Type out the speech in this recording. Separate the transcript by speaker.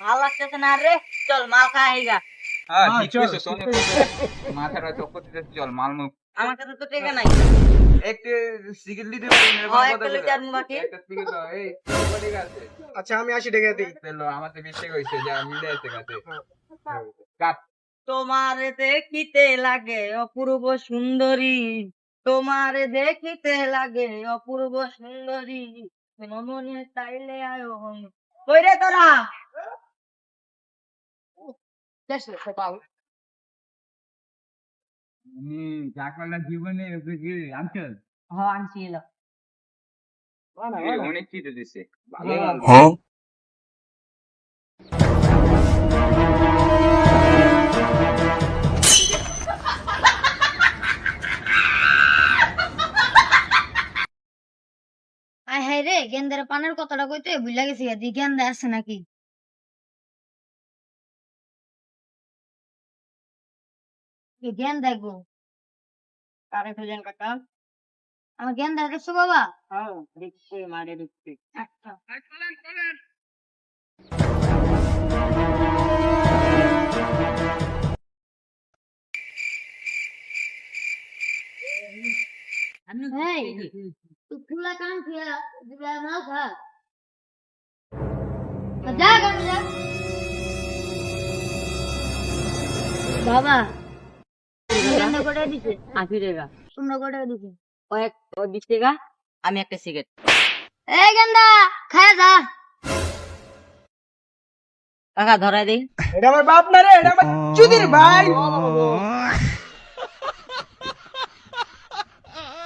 Speaker 1: ভালো লাগতেছে না রে। চল মাল খাই গা
Speaker 2: হ্যাঁ
Speaker 3: হ্যাঁ,
Speaker 2: মাথাটা চক্কর দিতে চল। মাল মুখ।
Speaker 1: আমার কাছে তো টেকা নাই।
Speaker 2: একটা সিগারেট দিতে পারি না
Speaker 1: হ্যাঁ, একটা লিটার বাকি।
Speaker 2: একটা সিগারেট দাও এই বডি আছে।
Speaker 3: আচ্ছা আমি আশি টাকা দিই।
Speaker 2: পেল আমার তো বিশ টাকা হইছে যা মিলে আছে কাছে। কাট।
Speaker 1: তোমার দেখিতে লাগে অপূর্ব সুন্দরী। তোমার দেখিতে লাগে অপূর্ব সুন্দরী। মনে চাইলে আয়ো কই রে তোরা
Speaker 2: হুম চাকলা জীবনে কি আনছেন
Speaker 1: হ আনছিল
Speaker 2: অনেক চিঠি দিছে। ভালো
Speaker 4: আয় হায় রে গেন্দার পানের কথাটা কইতে ভুলে গেছি দি গেন্দা আছে নাকি? গেন্দা গো
Speaker 1: কারে খুঁজেন কাকা
Speaker 4: আমার গেন্দা দেখছ বাবা
Speaker 1: হ্যাঁ দেখছি মারে দেখছি
Speaker 4: আচ্ছা করে দিছে?
Speaker 1: আশি টাকা।
Speaker 4: তোমরা দিছে?
Speaker 1: বিশ টাকা আমি একটা সিগারেট।
Speaker 4: এই গেন্দা খায়া যা।
Speaker 1: কাকা ধরাই দেই।
Speaker 3: এটা আমার বাপ না রে এটা আমার চুদির ভাই।